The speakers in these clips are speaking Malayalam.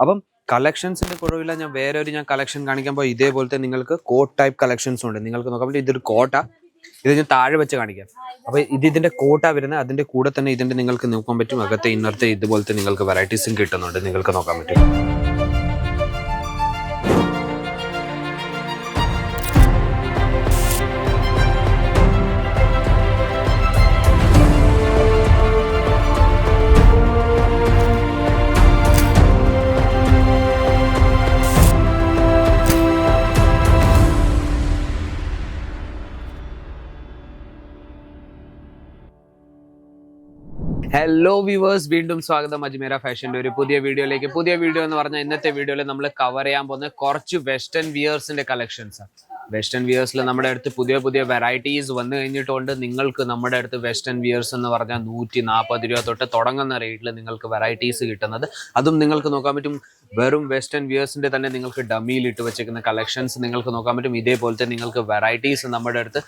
അപ്പം കളക്ഷൻസിന്റെ കുഴവില്ല ഞാൻ വേറെ ഒരു ഞാൻ കളക്ഷൻ കാണിക്കാൻ പോയി ഇതേപോലത്തെ നിങ്ങൾക്ക് കോട്ട് ടൈപ്പ് കളക്ഷൻസ് ഉണ്ട്. നിങ്ങൾക്ക് നോക്കാൻ പറ്റും ഇതൊരു കോട്ട. ഇത് ഞാൻ താഴെ വെച്ച് കാണിക്കാം. അപ്പൊ ഇത് ഇതിന്റെ കോട്ട വരുന്നത് അതിന്റെ കൂടെ തന്നെ ഇതിന്റെ നിങ്ങൾക്ക് നോക്കാൻ പറ്റും. അകത്തെ ഇന്നത്തെ ഇതുപോലത്തെ നിങ്ങൾക്ക് വെറൈറ്റീസും കിട്ടുന്നുണ്ട്. നിങ്ങൾക്ക് നോക്കാൻ പറ്റും. ഹലോ വ്യൂവേഴ്സ് വീണ്ടും സ്വാഗതം. അജ്മീര ഫാഷന്റെ ഒരു പുതിയ വീഡിയോയിലേക്ക്. പുതിയ വീഡിയോ എന്ന് പറഞ്ഞാൽ ഇന്നത്തെ വീഡിയോയിൽ നമ്മൾ കവർ ചെയ്യാൻ പോകുന്ന കുറച്ച് വെസ്റ്റേൺ വിയേഴ്സിന്റെ കളക്ഷൻസ് വെസ്റ്റേൺ വിയേഴ്സിൽ നമ്മുടെ അടുത്ത് പുതിയ പുതിയ വെറൈറ്റീസ് വന്നു കഴിഞ്ഞിട്ടുണ്ട്. നിങ്ങൾക്ക് നമ്മുടെ അടുത്ത് വെസ്റ്റേൺ വിയേഴ്സ് എന്ന് പറഞ്ഞാൽ നൂറ്റി നാൽപ്പത് രൂപ തൊട്ട് തുടങ്ങുന്ന റേറ്റിൽ നിങ്ങൾക്ക് വെറൈറ്റീസ് കിട്ടുന്നത്. അതും നിങ്ങൾക്ക് നോക്കാൻ പറ്റും. വെറും വെസ്റ്റേൺ വിയേഴ്സിന്റെ തന്നെ നിങ്ങൾക്ക് ഡമ്മിയിൽ ഇട്ട് വെച്ചിരിക്കുന്ന കളക്ഷൻസ് നിങ്ങൾക്ക് നോക്കാൻ പറ്റും. ഇതേപോലത്തെ നിങ്ങൾക്ക് വെറൈറ്റീസ് നമ്മുടെ അടുത്ത്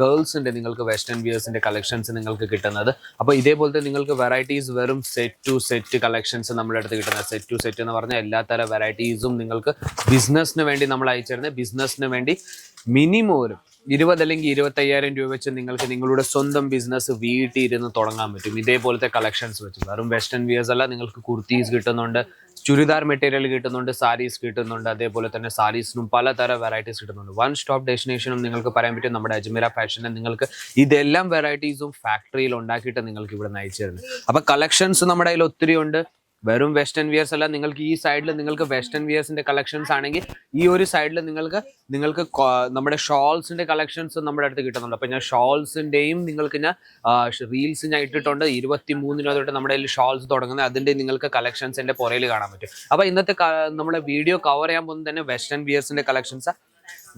ഗേൾസിന്റെ നിങ്ങൾക്ക് വെസ്റ്റേൺ വിയേഴ്സിന്റെ കളക്ഷൻസ് നിങ്ങൾക്ക് കിട്ടുന്നത്. അപ്പോൾ ഇതേപോലത്തെ നിങ്ങൾക്ക് വെറൈറ്റീസ് വെറും സെറ്റ് ടു സെറ്റ് കളക്ഷൻസ് നമ്മുടെ അടുത്ത് കിട്ടുന്നത്. സെറ്റ് ടു സെറ്റ് എന്ന് പറഞ്ഞാൽ എല്ലാ തരം വെറൈറ്റീസും നിങ്ങൾക്ക് ബിസിനസ്സിന് വേണ്ടി നമ്മൾ അയച്ചിരുന്നത്. ബിസിനസ്സിന് വേണ്ടി മിനിമം ഒരു ഇരുപത് അല്ലെങ്കിൽ ഇരുപത്തയ്യായിരം രൂപ വെച്ച് നിങ്ങൾക്ക് നിങ്ങളുടെ സ്വന്തം ബിസിനസ് വീട്ടിൽ ഇരുന്ന് തുടങ്ങാൻ പറ്റും. ഇതേപോലത്തെ കളക്ഷൻസ് വെച്ച്. വെറും വെസ്റ്റേൺ വിയേഴ്സ് അല്ല നിങ്ങൾക്ക് കുർത്തീസ് കിട്ടുന്നുണ്ട് ചുരിദാർ മെറ്റീരിയൽ കിട്ടുന്നുണ്ട് സാരീസ് കിട്ടുന്നുണ്ട് അതേപോലെ തന്നെ സാരീസിനും പലതരം വെറൈറ്റീസ് കിട്ടുന്നുണ്ട്. വൺ സ്റ്റോപ്പ് ഡെസ്റ്റിനേഷനും നിങ്ങൾക്ക് പറയാൻ പറ്റും നമ്മുടെ അജ്മീര ഫാഷനിൽ നിങ്ങൾക്ക് ഇതെല്ലാം വെറൈറ്റീസും ഫാക്ടറിയിൽ ഉണ്ടാക്കിയിട്ട് നിങ്ങൾക്ക് ഇവിടെ നയിച്ചു തരുന്നത് അപ്പൊ കളക്ഷൻസ് നമ്മുടെ കയ്യിൽ ഒത്തിരി ഉണ്ട് വെറും വെസ്റ്റേൺ വിയേഴ്സ് അല്ല നിങ്ങൾക്ക് ഈ സൈഡിൽ നിങ്ങൾക്ക് വെസ്റ്റേൺ വിയേഴ്സിന്റെ കളക്ഷൻസ് ആണെങ്കിൽ ഈ ഒരു സൈഡിൽ നിങ്ങൾക്ക് നിങ്ങൾക്ക് നമ്മുടെ ഷോൾസിന്റെ കളക്ഷൻസ് നമ്മുടെ അടുത്ത് കിട്ടുന്നുണ്ട്. അപ്പൊ ഞാൻ ഷോൾസിന്റെയും നിങ്ങൾക്ക് ഞാൻ റീൽസ് ഞാൻ ഇട്ടിട്ടുണ്ട്. ഇരുപത്തി മൂന്നിനോ തൊട്ട് നമ്മുടെ കയ്യിൽ ഷോൾസ് തുടങ്ങുന്നത് അതിന്റെ നിങ്ങൾക്ക് കളക്ഷൻസ് എന്റെ പുറയിൽ കാണാൻ പറ്റും. അപ്പൊ ഇന്നത്തെ നമ്മുടെ വീഡിയോ കവർ ചെയ്യാൻ പോകുന്നത് തന്നെ വെസ്റ്റേൺ വിയേഴ്സിന്റെ കളക്ഷൻസ്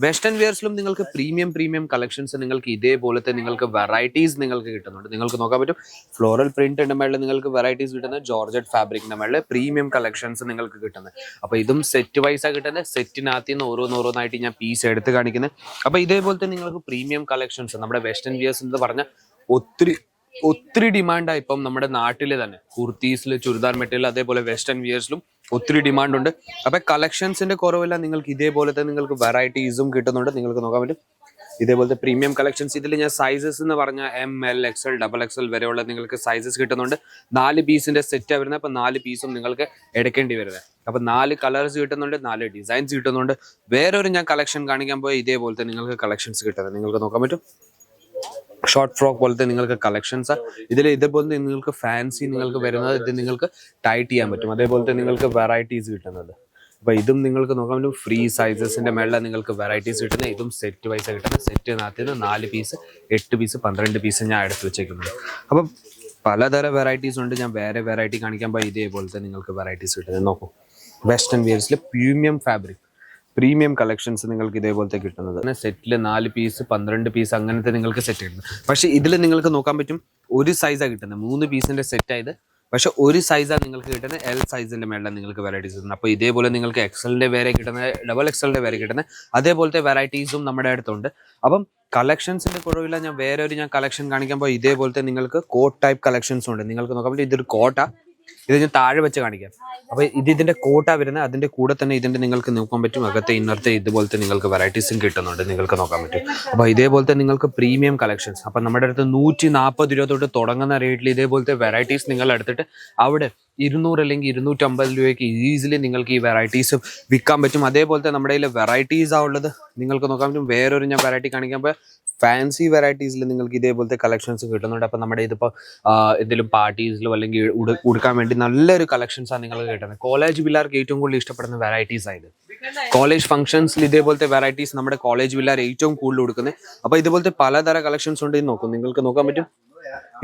വെസ്റ്റേൺ വെയർസിലും നിങ്ങൾക്ക് പ്രീമിയം പ്രീമിയം കളക്ഷൻസ് നിങ്ങൾക്ക് ഇതേപോലത്തെ നിങ്ങൾക്ക് വെറൈറ്റീസ് നിങ്ങൾക്ക് കിട്ടുന്നുണ്ട്. നിങ്ങൾക്ക് നോക്കാൻ പറ്റും. ഫ്ലോറൽ പ്രിന്റ് പ്രിന്റിന്റെ മേളിൽ നിങ്ങൾക്ക് വെറൈറ്റീസ് കിട്ടുന്നത് ജോർജറ്റ് ഫാബ്രിക്കിന്റെ മേളിൽ പ്രീമിയം കളക്ഷൻസ് നിങ്ങൾക്ക് കിട്ടുന്നത്. അപ്പോൾ ഇതും സെറ്റ് വൈസാണ് കിട്ടുന്നത്. സെറ്റിനകത്ത് നിന്ന് ഓരോന്നോരോന്നായിട്ട് ഞാൻ പീസ് എടുത്ത് കാണിക്കുന്നത് അപ്പൊ ഇതേപോലത്തെ നിങ്ങൾക്ക് പ്രീമിയം കളക്ഷൻസ് നമ്മുടെ വെസ്റ്റേൺ വിയേഴ്സ് എന്ന് പറഞ്ഞ ഒത്തിരി ഒത്തിരി ഡിമാൻഡാണ് ഇപ്പം നമ്മുടെ നാട്ടിൽ തന്നെ. കുർത്തീസിൽ ചുരിദാർ മെറ്റീരിയൽ അതേപോലെ വെസ്റ്റേൺ വിയേഴ്സിലും ഒത്തിരി ഡിമാൻഡ് ഉണ്ട് അപ്പൊ കളക്ഷൻസിന്റെ കുറവില്ല നിങ്ങൾക്ക് ഇതേപോലത്തെ നിങ്ങൾക്ക് വെറൈറ്റീസും കിട്ടുന്നുണ്ട്. നിങ്ങൾക്ക് നോക്കാൻ പറ്റും. ഇതേപോലത്തെ പ്രീമിയം കളക്ഷൻസ്. ഇതിൽ ഞാൻ സൈസസ് എന്ന് പറഞ്ഞ M L X L double X L വരെയുള്ള നിങ്ങൾക്ക് സൈസസ് കിട്ടുന്നുണ്ട്. നാല് പീസിന്റെ സെറ്റ് വരുന്നത്. അപ്പൊ നാല് പീസും നിങ്ങൾക്ക് എടുക്കേണ്ടി വരുന്നത്. അപ്പൊ നാല് കളേഴ്സ് കിട്ടുന്നുണ്ട് നാല് ഡിസൈൻസ് കിട്ടുന്നുണ്ട്. വേറൊരു ഞാൻ കളക്ഷൻ കാണിക്കാൻ പോയി ഇതേപോലത്തെ നിങ്ങൾക്ക് കളക്ഷൻസ് കിട്ടുന്നത്. നിങ്ങൾക്ക് നോക്കാൻ പറ്റും? ഷോർട്ട് ഫ്രോക്ക് പോലത്തെ നിങ്ങൾക്ക് കളക്ഷൻസ് ഇതിൽ ഇതേപോലെ നിങ്ങൾക്ക് ഫാൻസി നിങ്ങൾക്ക് വരുന്നത് ഇത് നിങ്ങൾക്ക് ടൈറ്റ് ചെയ്യാൻ പറ്റും. അതേപോലത്തെ നിങ്ങൾക്ക് വെറൈറ്റീസ് കിട്ടുന്നത് അപ്പൊ ഇതും നിങ്ങൾക്ക് നോക്കാൻ പറ്റും ഫ്രീ സൈസസിന്റെ മേളിൽ നിങ്ങൾക്ക് വെറൈറ്റീസ് കിട്ടുന്നത് ഇതും സെറ്റ് വൈസ് കിട്ടുന്നത് സെറ്റിനകത്ത് നിന്ന് നാല് പീസ് എട്ട് പീസ് പന്ത്രണ്ട് പീസ് ഞാൻ എടുത്ത് വെച്ചേക്കുന്നത് അപ്പം പലതര വെറൈറ്റീസ് ഉണ്ട്. ഞാൻ വേറെ വെറൈറ്റി കാണിക്കാൻ പോയി ഇതേപോലത്തെ നിങ്ങൾക്ക് വെറൈറ്റീസ് കിട്ടുന്നത് നോക്കൂ. വെസ്റ്റേൺ വിയേഴ്സിലെ പ്രീമിയം ഫാബ്രിക് പ്രീമിയം കളക്ഷൻസ് നിങ്ങൾക്ക് ഇതേപോലത്തെ കിട്ടുന്നത്. സെറ്റിൽ നാല് പീസ് പന്ത്രണ്ട് പീസ് അങ്ങനത്തെ നിങ്ങൾക്ക് സെറ്റ് കിട്ടുന്നത് പക്ഷേ ഇതിൽ നിങ്ങൾക്ക് നോക്കാൻ പറ്റും ഒരു സൈസാണ് കിട്ടുന്നത്. മൂന്ന് പീസിന്റെ സെറ്റായത് പക്ഷേ ഒരു സൈസാണ് നിങ്ങൾക്ക് കിട്ടുന്നത് എൽ സൈസിന്റെ മേളിലാണ് നിങ്ങൾക്ക് വെറൈറ്റീസ് കിട്ടുന്നത്. അപ്പോൾ ഇതേപോലെ നിങ്ങൾക്ക് എക്സലിന്റെ വേറെ കിട്ടുന്ന ഡബിൾ എക്സലിന്റെ വേറെ കിട്ടുന്നത് അതേപോലത്തെ വെറൈറ്റീസും നമ്മുടെ അടുത്തുണ്ട്. അപ്പം കളക്ഷൻസിന്റെ കുറവില്ല. ഞാൻ വേറെ ഒരു ഞാൻ കളക്ഷൻ കാണിക്കുമ്പോൾ ഇതേപോലത്തെ നിങ്ങൾക്ക് കോട്ട് ടൈപ്പ് കളക്ഷൻസ് ഉണ്ട്. നിങ്ങൾക്ക് നോക്കാൻ പറ്റും. ഇതൊരു കോട്ട. ഇത് ഞാൻ താഴെ വെച്ച് കാണിക്കാം. അപ്പൊ ഇത് ഇതിന്റെ കോട്ട വരുന്നത് അതിന്റെ കൂടെ തന്നെ ഇതിന്റെ നിങ്ങൾക്ക് നോക്കാൻ പറ്റും. അകത്തെ ഇന്നത്തെ ഇതുപോലത്തെ നിങ്ങൾക്ക് വെറൈറ്റീസും കിട്ടുന്നുണ്ട്. നിങ്ങൾക്ക് നോക്കാൻ പറ്റും. അപ്പൊ ഇതേപോലത്തെ നിങ്ങൾക്ക് പ്രീമിയം കളക്ഷൻസ് അപ്പൊ നമ്മുടെ അടുത്ത് നൂറ്റി നാൽപ്പത് രൂപ തൊട്ട് തുടങ്ങുന്ന റേറ്റിൽ ഇതേപോലത്തെ വെറൈറ്റീസ് നിങ്ങൾ എടുത്തിട്ട് അവിടെ ഇരുന്നൂറ് അല്ലെങ്കിൽ ഇരുന്നൂറ്റമ്പത് രൂപയ്ക്ക് ഈസിലി നിങ്ങൾക്ക് ഈ വെറൈറ്റീസ് വിൽക്കാൻ പറ്റും. അതേപോലെ തന്നെ നമ്മുടെ കയ്യിൽ വെറൈറ്റീസ് ആ ഉള്ളത്. നിങ്ങൾക്ക് നോക്കാൻ പറ്റും. വേറൊരു ഞാൻ വെറൈറ്റി കാണിക്കുമ്പോൾ ഫാൻസി വെറൈറ്റീസിൽ നിങ്ങൾക്ക് ഇതേപോലത്തെ കളക്ഷൻസ് കിട്ടുന്നുണ്ട്. അപ്പം നമ്മുടെ ഇതിപ്പോൾ എന്തെങ്കിലും പാർട്ടീസിലോ അല്ലെങ്കിൽ ഉട- ഉടുക്കാൻ വേണ്ടി നല്ലൊരു കളക്ഷൻസാണ് നിങ്ങൾക്ക് കിട്ടുന്നത്. കോളേജ് പിള്ളേർക്ക് ഏറ്റവും കൂടുതൽ ഇഷ്ടപ്പെടുന്ന വെറൈറ്റീസ് ആയത് കോളേജ് ഫംഗ്ഷൻസിൽ ഇതേപോലത്തെ വെറൈറ്റീസ് നമ്മുടെ കോളേജ് പിള്ളേർ ഏറ്റവും കൂടുതൽ കൊടുക്കുന്നത് അപ്പോൾ ഇതുപോലത്തെ പലതര കളക്ഷൻസ് ഉണ്ട് നോക്കും. നിങ്ങൾക്ക് നോക്കാൻ പറ്റും.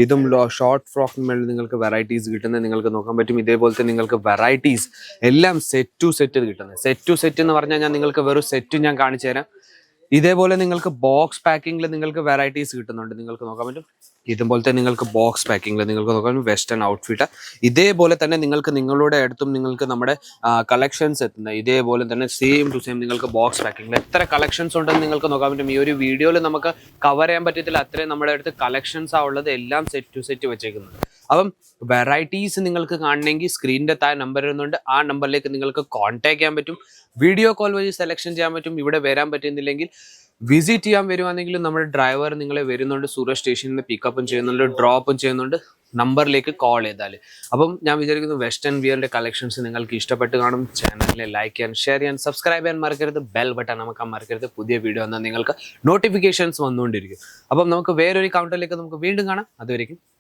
ഇതും ഷോർട്ട് ഫ്രോക്കിന് മേളിൽ നിങ്ങൾക്ക് വെറൈറ്റീസ് കിട്ടുന്നത് നിങ്ങൾക്ക് നോക്കാൻ പറ്റും. ഇതേപോലത്തെ നിങ്ങൾക്ക് വെറൈറ്റീസ് എല്ലാം സെറ്റ് ടു സെറ്റ് കിട്ടുന്നത്. സെറ്റ് ടു സെറ്റ് എന്ന് പറഞ്ഞാൽ ഞാൻ നിങ്ങൾക്ക് വെറും സെറ്റ് ഞാൻ കാണിച്ചു തരാം ഇതേപോലെ നിങ്ങൾക്ക് ബോക്സ് പാക്കിങ്ങിൽ നിങ്ങൾക്ക് വെറൈറ്റീസ് കിട്ടുന്നുണ്ട്. നിങ്ങൾക്ക് നോക്കാൻ പറ്റും. ഇതുപോലത്തെ നിങ്ങൾക്ക് ബോക്സ് പാക്കിങ്ങിൽ നിങ്ങൾക്ക് നോക്കാൻ പറ്റും. വെസ്റ്റേൺ ഔട്ട്ഫിറ്റ് ഇതേപോലെ തന്നെ നിങ്ങൾക്ക് നിങ്ങളുടെ അടുത്തും നിങ്ങൾക്ക് നമ്മുടെ കളക്ഷൻസ് എത്തുന്ന ഇതേപോലെ തന്നെ സെയിം ടു സെയിം നിങ്ങൾക്ക് ബോക്സ് പാക്കിങ്ങിൽ എത്ര കളക്ഷൻസ് ഉണ്ടെന്ന് നിങ്ങൾക്ക് നോക്കാൻ പറ്റും. ഈ ഒരു വീഡിയോയിൽ നമുക്ക് കവർ ചെയ്യാൻ പറ്റത്തില്ല. അത്രയും നമ്മുടെ അടുത്ത് കളക്ഷൻസ് ആ ഉള്ളത് എല്ലാം സെറ്റ് ടു സെറ്റ് വെച്ചേക്കുന്നത് അപ്പം വെറൈറ്റീസ് നിങ്ങൾക്ക് കാണണമെങ്കിൽ സ്ക്രീനിന്റെ താഴെ നമ്പർ വരുന്നുണ്ട് ആ നമ്പറിലേക്ക് നിങ്ങൾക്ക് കോൺടാക്ട് ചെയ്യാൻ പറ്റും. വീഡിയോ കോൾ വഴി സെലക്ഷൻ ചെയ്യാൻ പറ്റും. ഇവിടെ വരാൻ പറ്റുന്നില്ലെങ്കിൽ വിസിറ്റ് ചെയ്യാൻ വരുവാണെങ്കിലും നമ്മുടെ ഡ്രൈവർ നിങ്ങളെ വരുന്നുണ്ട്. സൂര്യ സ്റ്റേഷനിൽ നിന്ന് പിക്കപ്പും ചെയ്യുന്നുണ്ട് ഡ്രോപ്പും ചെയ്യുന്നുണ്ട്. നമ്പറിലേക്ക് കോൾ ചെയ്താൽ. അപ്പം ഞാൻ വിചാരിക്കുന്നു വെസ്റ്റേൺ വിയറിന്റെ കളക്ഷൻസ് നിങ്ങൾക്ക് ഇഷ്ടപ്പെട്ട് കാണും. ചാനലിനെ ലൈക്ക് ചെയ്യാൻ ഷെയർ ചെയ്യാൻ സബ്സ്ക്രൈബ് ചെയ്യാൻ മറക്കരുത്. ബെൽ ബട്ടൺ നമുക്ക് മറക്കരുത്. പുതിയ വീഡിയോ എന്നാൽ നിങ്ങൾക്ക് നോട്ടിഫിക്കേഷൻസ് വന്നുകൊണ്ടിരിക്കും. അപ്പം നമുക്ക് വേറൊരു കൗണ്ടറിലേക്ക് നമുക്ക് വീണ്ടും കാണാം. അതുവരെയും